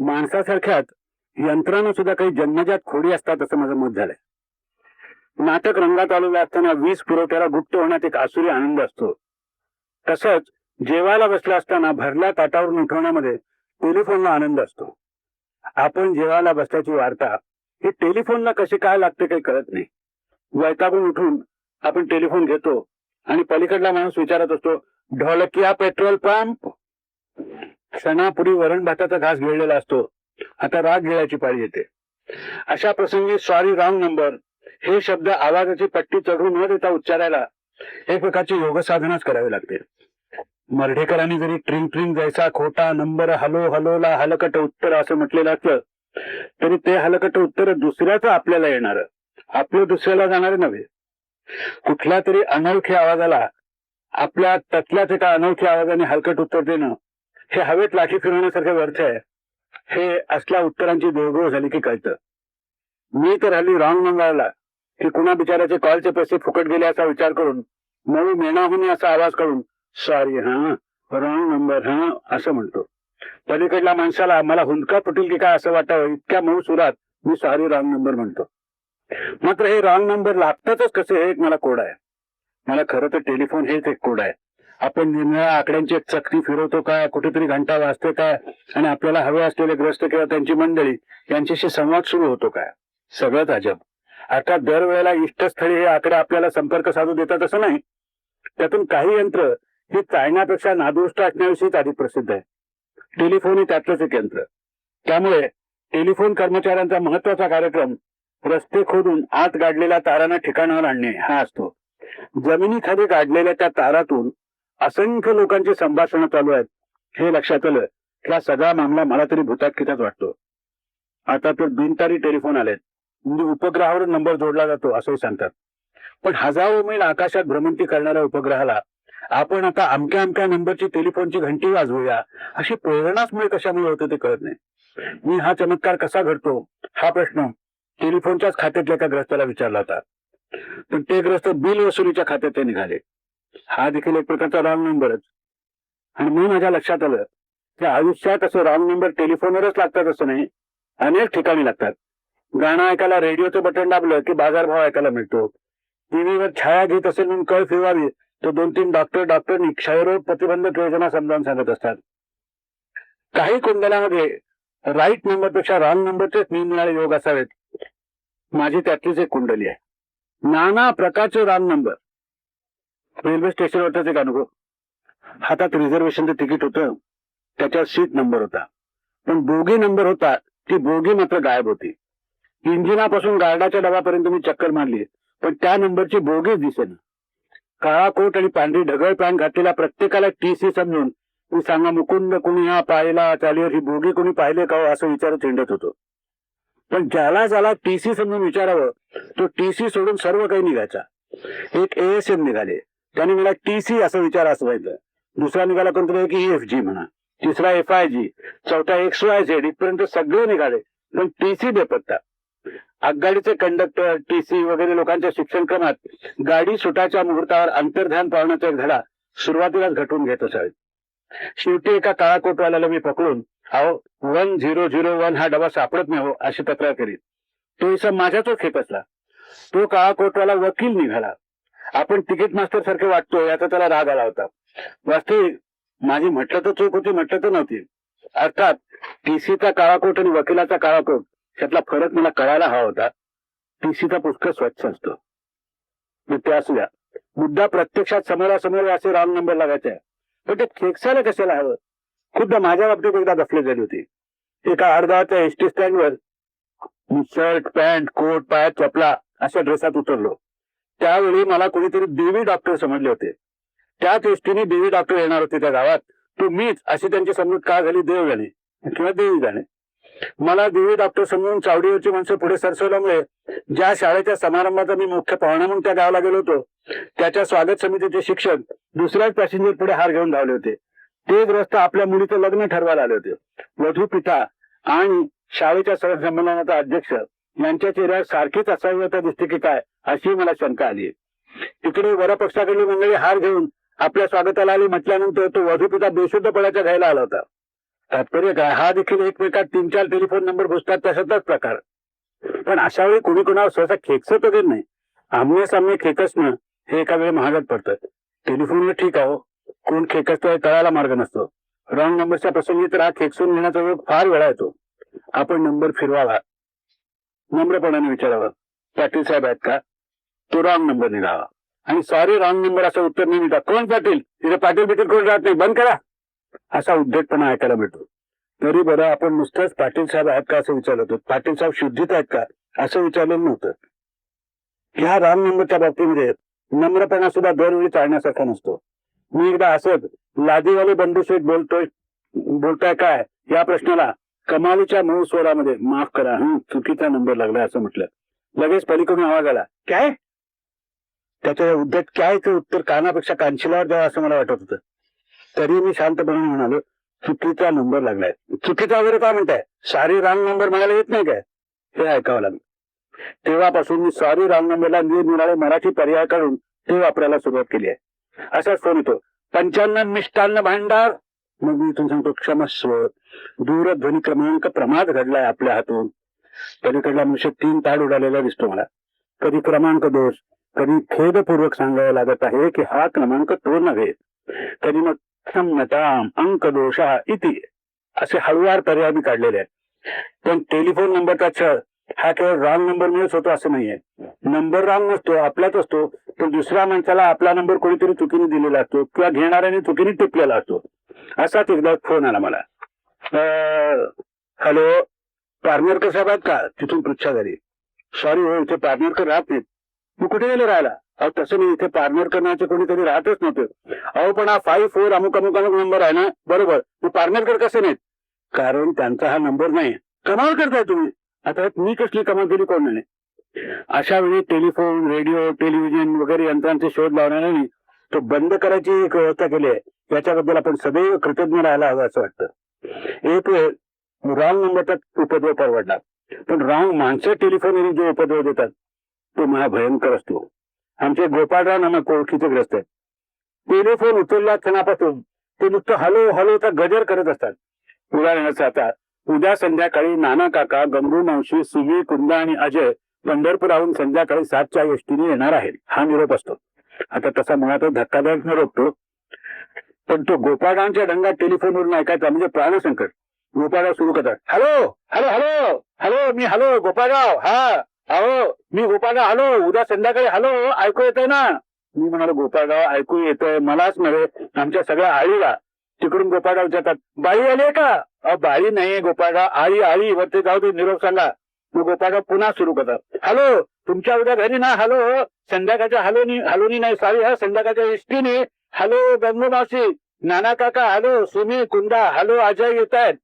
माणसासारख्याच यंत्रानं सुद्धा काही जन्मजात खोडी असतात असं माझं मत झालंय. नाटक रंगात आलेलं असताना वीज पुरवठ्याला गुप्त होण्यात एक आसुरी आनंद असतो. तसंच जेवायला बसला असताना भरल्या ताटावरून उठवण्यामध्ये टेलिफोनला आनंद असतो. आपण जेवायला बसल्याची वार्ता ही टेलिफोनला कशी काय लागते काही कळत नाही. वैतागून उठून आपण टेलिफोन घेतो आणि पलीकडला माणूस विचारत असतो ढोलकिया पेट्रोल पंप? क्षणापूर्वी वरण भाताचा घास गिळलेला असतो. आता राग गिळायची पाळी येते. अशा प्रसंगी सॉरी रॉंग नंबर हे शब्द आवाजाची पट्टी चढवून न देता उच्चारायला एक प्रकारची योग साधनाच करावी लागते. मर्ढेकरांनी जरी ट्रिंग ट्रिंग जैसा खोटा नंबर हलो हलोला हलकट उत्तर असं म्हटलेलं असलं तरी ते हलकट उत्तर दुसऱ्याच आपल्याला येणार. आपलं दुसऱ्याला जाणार नव्हे. कुठल्या तरी अनोळखी आवाजाला आपल्या त्यातल्याच एका अनोळखी आवाजाने हलकट उत्तर देणं हे हवेत लाठी फिरवण्यासारखं व्यर्थ आहे. हे असल्या उत्तरांची देवघेव झाली की कळतं. मी तर हल्ली रॉंग नंबरला की कुणा बिचाराचे कॉलचे पैसे फुकट गेले असा विचार करून मऊ मेणाहून असा आवाज काढून सॉरी हा रॉंग नंबर हा असं म्हणतो. पलीकडल्या माणसाला मला हुंदका पटेल की काय असं वाटावं? इतक्या मऊ सुरात मी सॉरी रॉंग नंबर म्हणतो. मात्र हे रॉंग नंबर लागतातच कसे हे एक मला कोड आहे. मला खरं तर टेलिफोन हेच एक कोड आहे. आपण निरनिळ्या आकड्यांची एक चकती फिरवतो काय कुठेतरी घंटा वाजते काय आणि आपल्याला हवे असलेले ग्रस्त किंवा त्यांची मंडळी यांच्याशी संवाद सुरू होतो काय सगळंच अजब अर्थात दरवेळेला इष्टस्थळी हे आकडे आपल्याला संपर्क साधू देतात असं नाही. त्यातून काही यंत्र ही चालण्यापेक्षा नादुरुस्त असण्याविषयीच अधिक प्रसिद्ध आहे. टेलिफोन हे त्यातलंच एक यंत्र. त्यामुळे टेलिफोन कर्मचाऱ्यांचा महत्त्वाचा कार्यक्रम रस्ते खोदून आत गाडलेल्या तारांना ठिकाणावर आणणे हा असतो. जमिनीखाली गाडलेल्या त्या तारातून असंख्य लोकांची संभाषणं चालू आहेत. हे लक्षात आलं की हा सगळा मामला मला तरी भूतात्किताच वाटतो. आता तर बिनतारी टेलिफोन आलेत. म्हणजे उपग्रहावर नंबर जोडला जातो असंही सांगतात. पण हजारो मैल आकाशात भ्रमंती करणाऱ्या उपग्रहाला आपण आता अमक्या अमक्या नंबरची टेलिफोनची घंटी वाजवूया अशी प्रेरणाच मुळे कशामुळे होते ते कळत नाही. मी हा चमत्कार कसा घडतो? हा प्रश्न टेलिफोनच्याच खात्यातल्या एका ग्रस्ताला विचारला होता. पण ते ग्रस्त बिल वसुलीच्या खात्यात ते निघाले. हा देखील एक प्रकारचा रॉंग नंबरच आणि मी माझ्या लक्षात आलं की आयुष्यात असं रॉंग नंबर टेलिफोनवरच लागतात असं नाही अनेक ठिकाणी लागतात. गाणं ऐकायला रेडिओचं बटन दाबलं की बाजारभाव ऐकायला मिळतो. टीव्हीवर छाया घेत असेल म्हणून कळ फिरवावी तर दोन तीन डॉक्टर डॉक्टरनी क्षयरोग प्रतिबंधक योजना समजावून सांगत असतात. काही कुंडल्यामध्ये राईट नंबरपेक्षा रॉंग नंबरचेच निरनिराळे योग असावेत. माझी त्यातलीच एक कुंडली आहे. नाना प्रकारचे रॉंग नंबर रेल्वे स्टेशनवरचाच एक अनुभव. हातात रिझर्वेशनचं तिकीट होतं त्याच्यावर सीट नंबर होता. पण बोगी नंबर होता ती बोगी मात्र गायब होती. इंजिनापासून गार्डाच्या डबापर्यंत मी चक्कर मारली पण त्या नंबरची बोगीच दिसेना. काळा कोट आणि पांढरी ढगळ पॅन घातलेल्या प्रत्येकाला टी सी समजून मी सांगा मुकुंद कुणी हा पाहिला चालीवर ही बोगी कोणी पाहिले का हो? असं विचारत हिंडत होतो. पण ज्याला ज्याला टी सी समजून विचारावं तो टी सी सोडून सर्व काही निघायचा. एक एएसएम निघाले. त्याने मला टी सी असं विचार असं व्हायचं दुसरा निघाला कोणतरी की एफ जी म्हणा. तिसरा एफ आय जी चौथा एक्स वाय झेड इथपर्यंत सगळे निघाले. पण टी सी बेपत्ता. आगगाडीचे कंडक्टर टी सी वगैरे लोकांच्या शिक्षण क्रमात गाडी सुटाच्या मुहूर्तावर अंतर्ध्यान पावण्याचा एक धडा सुरुवातीलाच घटवून घेत असावेत शेवटी एका काळाकोटवाल्याला मी पकडून अहो वन झिरो झिरो वन हा डबा सापडत नाही हो अशी तक्रार करीत. तो इसम माझ्याच खेपसला तो काळाकोटवाला वकील निघाला. आपण तिकीट मास्टर सारखे वाटतो याचा त्याला राग आला होता. वास्तविक माझी म्हटलं तर चूक होती म्हटलं तर नव्हती. अर्थात टीसीचा काळाकोट आणि वकिलाचा काळाकोट त्यातला फरक मला कळायला हवा होता. टीसीचा पुष्कळ स्वच्छ असतो. ते असू द्या. मुद्दा प्रत्यक्षात समोरासमोर असे रांग नंबर लागायचे. पण ते खेकसायला कशाला हवं? खुद्द माझ्या बाबतीत एकदा गफले झाली होती. एका अर्धाच्या एस टी स्टँडवर मी शर्ट पॅन्ट कोट पायात चपला अशा ड्रेसात उतरलो. त्यावेळी मला कोणीतरी देवी डॉक्टर समजले होते. त्याच एसटीने देवी डॉक्टर येणार होते त्या गावात. तुम्हीच मीच अशी त्यांची समजूत का झाली देव जाणे किंवा देवी जाणे मला देवी डॉक्टर समजून चावडीवरची माणसं पुढे सरसवल्यामुळे ज्या शाळेच्या समारंभाचा मी मुख्य पाहुणा म्हणून त्या गावाला गेलो होतो त्याच्या स्वागत समितीचे शिक्षक दुसऱ्याच पॅसेंजर पुढे हार घेऊन धावले होते. ते ग्रस्त आपल्या मुलीचं लग्न ठरवायला आले होते. वधू पिता आणि शाळेच्या संमेलनाचा अध्यक्ष यांच्या चेहऱ्यावर सारखीच असावी दिसते की काय? अशी मला शंका आली. तिकडे वरपक्षाकडली मंडळी हार घेऊन आपल्या स्वागताला आली म्हटल्यानंतर तो वधू पिता बेशुद्ध पडायच्या घ्यायला आला होता. तात्पर्य काय? हा देखील एकमेकात तीन चार टेलिफोन नंबर घुसतात तशाचाच प्रकार. पण अशा वेळी कोणी कोणावर सहसा खेकसत वगैरे नाही. आमने सामने खेकसणं हे एका वेळी महागात पडतं. टेलिफोनला ठीक आहे हो. कोण खेकसतोय कळायला मार्ग नसतो. रॉंग नंबरच्या प्रसंगी तर हा खेकसून घेण्याचा वेळ फार वेळा येतो. आपण नंबर फिरवावा. नम्रपणाने विचारावं. पाटील साहेब आहेत का? तो रॉंग नंबर निघावा आणि सॉरी रॉंग नंबर असं उत्तर नाही निघा कोण पाटील? तिथे पाटील बिटील कोण राहत नाही? बंद करा. असा उद्धटपणा ऐकायला मिळतो. तरी बरं आपण नुसतंच पाटील साहेब आहेत का असं विचारलं होतं? पाटील साहेब शुद्धीत आहेत का? असं विचारलेलं नव्हतं. ह्या रॉंग नंबरच्या बाबतीमध्ये नम्रपणा सुद्धा दरवेळी चालण्यासारखा नसतो. मी एकदा असंच लादीवाले बंधूसहित बोलतोय बोलताय काय? या प्रश्नाला कमालीच्या मऊ स्वरामध्ये माफ करा. चुकीचा नंबर लागला असं म्हटलं. लगेच पलीकडून आवाज आला. काय? त्याच्या उद्धट ते उत्तर कानापेक्षा कानशिलावर द्यावं असं मला वाटत होतं. तरी मी शांतपणे म्हणालो चुकीचा नंबर लागलाय. चुकीचा वगैरे काय म्हणताय? सारी रांग नंबर मला येत नाही काय? हे ऐकावं लागलं. तेव्हापासून मी सॉरी रांग नंबरला निरनिराळे मराठी पर्याय काढून ते वापरायला सुरुवात केली आहे. असाच फोन येतो. पंच्याण्णव मिष्टान्न भांडार. मग मी इथून सांगतो क्षमस्व दूरध्वनी क्रमांक प्रमाद घडलाय आपल्या हातून. पलीकडला मनुष्य तीन ताड उडालेला दिसतो मला. कधी क्रमांक दोष कधी खेदपूर्वक सांगावं लागत आहे की हा क्रमांक तो नव्हे. कधी मग क्षम्यताम अंक दोषा इति असे हळुवार पर्याय मी काढलेले आहेत. पण टेलिफोन नंबरचा छळ हा केवळ रॉंग नंबर मिळत होतो असं नाहीये. नंबर रॉंग नसतो आपलाच असतो पण दुसऱ्या माणसाला आपला नंबर कोणीतरी चुकीने दिलेला असतो किंवा घेणाऱ्याने चुकीने टिपलेला असतो. असाच एकदा फोन आला मला. हॅलो पार्नरकर साहेब आहेत का? तिथून पृच्छा झाली. सॉरी हो इथे पार्नरकर राहत नाहीत. तू कुठे गेले राहायला? अहो तसं नाही इथे पारनेरकर करण्याचे कोणीतरी राहतच नव्हते. अहो पण हा फाईव्ह फोर अमुक अमुक अमुक नंबर आहे ना? बरोबर. मग कर कसे नाहीत? कारण त्यांचा हा नंबर नाही. कमाल करताय तुम्ही. आता मी कसली कमाल केली कोण नाही. अशा वेळी टेलिफोन रेडिओ टेलिव्हिजन वगैरे यंत्रांचे शोध लावण्याने तो बंद करायची एक व्यवस्था केली आहे. याच्याबद्दल आपण सदैव कृतज्ञ राहायला हवं असं वाटतं. एक वेळ रॉंग नंबरचा उपद्रव परवडला. पण रॉंग माणसं टेलिफोन जो उपद्रव देतात तो महाभयंकर असतो. आमचे गोपाळराव नामक ओळखीचे ग्रस्त आहेत. टेलिफोन उचलला क्षणापासून. ते नुसतं हलो तर गजर करत असतात. उदाहरणार्थ आता उद्या संध्याकाळी नाना काका गमरू मावशी सुमी कुंदा आणि अजय पंढरपुराहून संध्याकाळी सातच्या एसटीने येणार आहेत. हा निरोप असतो. आता तसा मुळात धक्कादायक निरोप तो पण तो गोपाळरावांच्या डंगात टेलिफोनवरून ऐकायचा म्हणजे प्राणसंकट. गोपाळराव सुरू करतात. हॅलो! हॅलो! हॅलो! हॅलो! मी हॅलो! गोपाळराव! हा! अहो मी गोपाळराव आलो उद्या संध्याकाळी आलो ऐकू येतंय ना? मी म्हणालो गोपाळगाव ऐकू येतंय मलाच नव्हे आमच्या सगळ्या आळीला. तिकडून गोपाळगाव विचारतात बाई आली का? अ बाई नाही गोपाळगाव आळी आळी वरती जाऊ दे निरोप सांगा मग गोपाळगाव पुन्हा सुरू करतात. हॅलो तुमच्या उद्या घरी ना हॅलो संध्याकाळच्या हॅलोनी हॅलोनी नाही सॉरी हा संध्याकाळच्या एसटीने हॅलो गंगू नाना काका हॅलो सुमी कुंदा हॅलो अजय येत आहेत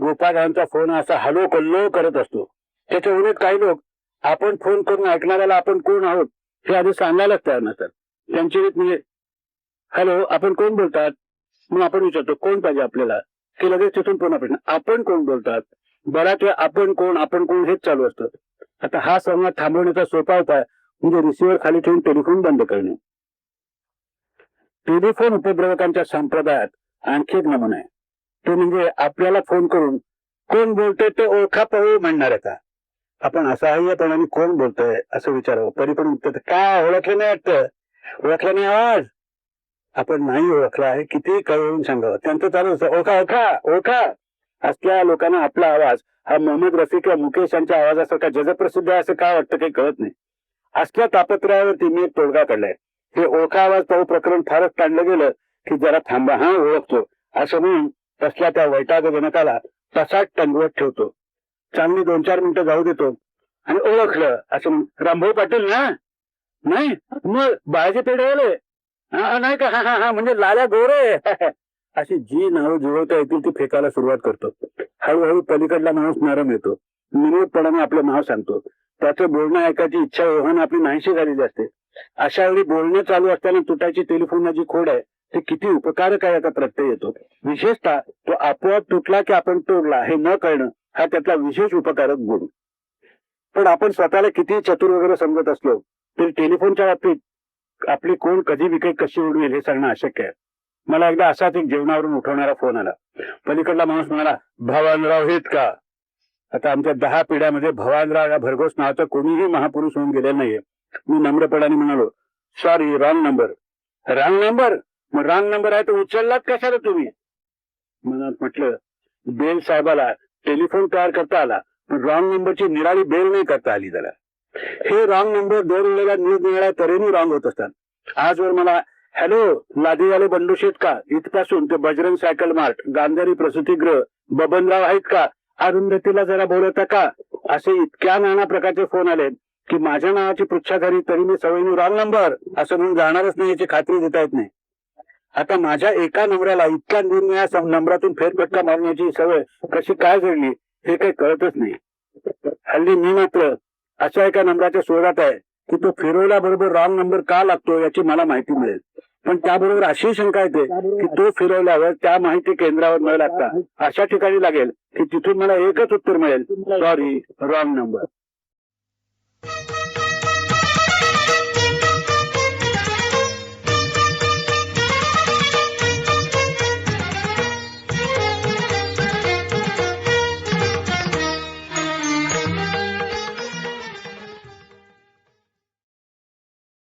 गोपाळगावांचा फोन असा हॅलो कल्लो करत असतो. त्याच्या उलट काही लोक आपण फोन करून ऐकणाऱ्याला आपण कोण आहोत हे आधी सांगायलाच तयार नसतात. त्यांची रीत म्हणजे हॅलो आपण कोण बोलतात? मग आपण विचारतो कोण पाहिजे आपल्याला? की लगेच तिथून पुन्हा प्रश्न आपण कोण बोलतात? बऱ्याच वेळा आपण कोण? आपण कोण? हेच चालू असतं. आता हा संवाद थांबवण्याचा सोपा उपाय म्हणजे रिसिव्हर खाली ठेवून टेलिफोन बंद करणे. टेलिफोन उपद्रवकांच्या संप्रदायात आणखी एक नमुना आहे. तो म्हणजे आपल्याला फोन करून कोण बोलतोय ते ओळखा पाहू का आपण असहाय्यपणाने कोण बोलतोय असं विचारावं? तरी पण उत्तर काय ओळखलं नाही वाटतं. ओळखलं नाही आवाज. आपण नाही ओळखला आहे किती कळवून सांगावं. त्यांचं चालू असतं. ओळखा ओळखा ओळखा असल्या लोकांना आपला आवाज हा मोहम्मद रफी किंवा मुकेश यांच्या आवाजासारखा जगप्रसिद्ध आहे असं काय वाटतं काही कळत नाही? असल्या तापत्रयावरती मी एक तोडगा काढलाय. हे ओळखा आवाज पाहू प्रकरण फारच ताणलं गेलं की जरा थांबा हा ओळखतो. असं म्हणून तसल्या त्या वैतागजनकाला तसाच टंगवत ठेवतो. चांगली दोन चार मिनिटं जाऊ देतो. आणि ओळखलं. असं रामभाऊ पाटील ना? नाही? मग बाळाचे पेढे आले. हा नाही का? हा हा हा म्हणजे लाल्या गोरे. अशी जी नावं जुळवता येतील ती फेकायला सुरुवात करतो. हळूहळू पलीकडला माणूस नरम येतो. निमूटपणाने आपलं नाव सांगतो. त्याचं बोलणं ऐकायची इच्छा ओहन आपली नाहीशी झालेली असते. अशा वेळी बोलणं चालू असताना तुटायची टेलिफोनची खोड आहे ते किती उपकारक आहे याचा प्रत्यय येतो. विशेषतः तो आपोआप तुटला की आपण तोडला हे न कळणं. हा त्यातला विशेष उपकारक गुण. पण आपण स्वतःला किती चतुर वगैरे समजत असलो तरी टेलिफोनच्या बाबतीत आपली कोण कधी विकेट कशी उडवेल हे सांगणं अशक्य आहे. मला एकदा असाच एक जेवणावरून उठवणारा फोन आला. पलीकडला माणूस म्हणाला भवानराव हेत का? आता आमच्या दहा पिढ्यामध्ये भवानराव या भरघोस नावाचा कोणीही महापुरुष होऊन गेलेला नाहीये. मी नम्रपणाने म्हणालो sorry wrong number wrong number मग रॉंग नंबर आहे तर उचललात कशाला तुम्ही? मनात म्हटलं बेल साहेबाला टेलिफोन तयार करता आला पण रॉंग नंबरची निराळी बेल नाही करता आली त्याला. हे रॉंग नंबर दोन वेळेला निरनिराळ्या तऱ्हेने रॉंग होत असतात. आजवर मला हॅलो लादीवाले बंडू शेत का? इथपासून ते बजरंग सायकल मार्ट गांधारी प्रसूतीगृह बबनराव आहेत का? अरुंधतीला जरा बोलवता का? असे इतक्या नाना प्रकारचे फोन आले की माझ्या नावाची पृच्छा झाली तरी मी सवयीने रॉंग नंबर असं म्हणून जाणारच नाही याची खात्री देता येत नाही. आता माझ्या एका नंबराला इतक्या निर्णया नंबरातून फेरफटका मारण्याची सवय कशी काय घडली हे काही कळतच नाही. हल्ली मी मात्र अशा एका नंबराच्या शोधात आहे की तो फिरवल्या बरोबर रॉंग नंबर का लागतो याची मला माहिती मिळेल. पण त्याबरोबर अशी शंका येते की तो फिरवल्यावर त्या माहिती केंद्रावर न लागता अशा ठिकाणी लागेल की तिथून मला एकच उत्तर मिळेल. Sorry wrong number